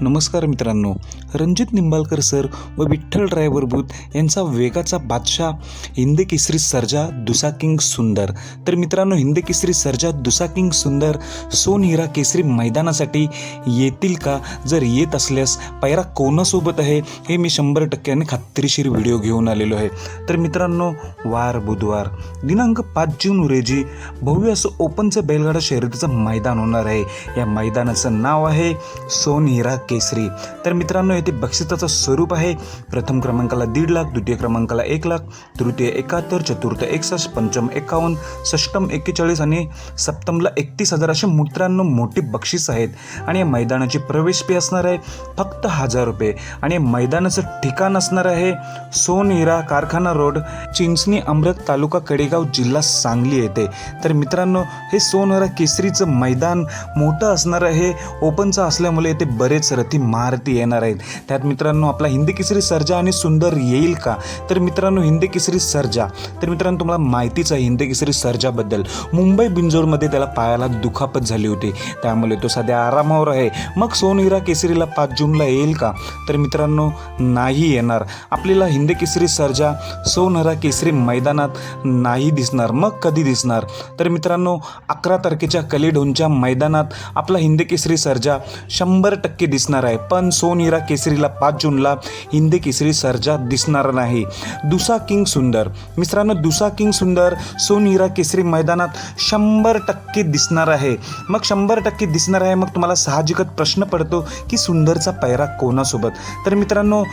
नमस्कार मित्रांनो रणजित निंबाळकर सर व विठ्ठल ड्रायव्हर बूथ यांचा वेगाचा बादशाह हिंद केसरी सर्जा दुसा किंग सुंदर. तर मित्रांनो हिंद केसरी सर्जा दुसा किंग सुंदर सोन हिरा केसरी मैदानासाठी येतील का? जर येत असल्यास पैरा कोणासोबत आहे? हे मी शंभर टक्क्याने खात्रीशीर व्हिडिओ घेऊन आलेलो आहे. तर मित्रांनो वार बुधवार दिनांक पाच जून रोजी भव्य असं ओपनचं बैलगाडा शर्यतीचं मैदान होणार आहे. या मैदानाचं नाव आहे सोन हिरा केसरी. तर मित्रांनो येथे बक्षिसाचं स्वरूप आहे. प्रथम क्रमांकाला दीड लाख द्वितीय क्रमांकाला एक लाख तृतीय एकाहत्तर चतुर्थ एकसष्ट पंचम एकावन्न षष्टम एक्केचाळीस आणि सप्तमला एकतीस हजार असे मित्रांनो मोठी बक्षीस आहेत. आणि या मैदानाची प्रवेश फी असणार आहे फक्त हजार रुपये. आणि या मैदानाचं ठिकाण असणार आहे सोन हिरा कारखाना रोड चिंचणी अमृत तालुका कडेगाव जिल्हा सांगली येथे. तर मित्रांनो हे सोनहरा केसरीचं मैदान मोठं असणार आहे. ओपनचं असल्यामुळे येथे बरेच रथी महारथी येणार आहेत. त्यात मित्रांनो आपला हिंदी केसरी सर्जा आणि सुंदर येईल का? तर मित्रांनो हिंदी केसरी सर्जा. तर मित्रांनो तुम्हाला माहितीच आहे हिंदी केसरी सर्जाबद्दल. मुंबई बिंजोरमध्ये त्याला पायाला दुखापत झाली होती. त्यामुळे तो सध्या आरामावर आहे. मग सोनहिरा केसरीला पाच जूनला येईल का? तर मित्रांनो नाही येणार. आपल्याला हिंदी केसरी सर्जा सोनहरा केसरी मैदानात नाही दिसणार. मग कधी दिसणार? तर मित्रांनो अकरा तारखेच्या कलिडोनच्या मैदानात आपला हिंदी केसरी सर्जा शंभर टक्के दिसणार. दिसणार आहे. पण सोनहिरा केसरीला पाच जूनला हिंदी केसरी सर्जा दिसणार नाही. दुसा किंग सुंदर. मित्रांनो दुसा किंग सुंदर सोनिरा केसरी मैदानात शंभर टक्के दिसणार आहे. मग शंभर टक्के दिसणार आहे मग तुम्हाला साहजिकच प्रश्न पडतो की सुंदरचा पैरा कोणासोबत? तर मित्रांनो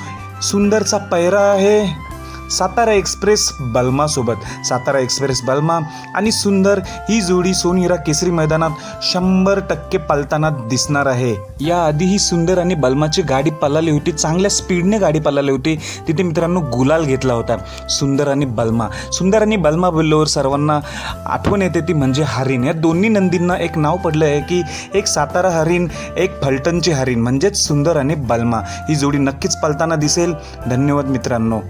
सुंदरचा पैरा आहे सातारा एक्सप्रेस बल्मासोबत. सातारा एक्सप्रेस बल्मा आणि सुंदर ही जोडी सोनहिरा केसरी मैदानात शंभर टक्के पालताना दिसणार आहे. याआधी ही सुंदर आणि बल्माची गाडी पलाली होती चांगल्या स्पीडने गाडी पलाली होती. तिथे मित्रांनो गुलाल घेतला होता सुंदर आणि बल्मा. सुंदर आणि बल्मा बोलल्यावर सर्वांना आठवण येते ती म्हणजे हरिण. या दोन्ही नंदींना एक नाव पडलं आहे की एक सातारा हरिण एक फलटणची हरिण म्हणजेच सुंदर आणि बल्मा. ही जोडी नक्कीच पालताना दिसेल. धन्यवाद मित्रांनो.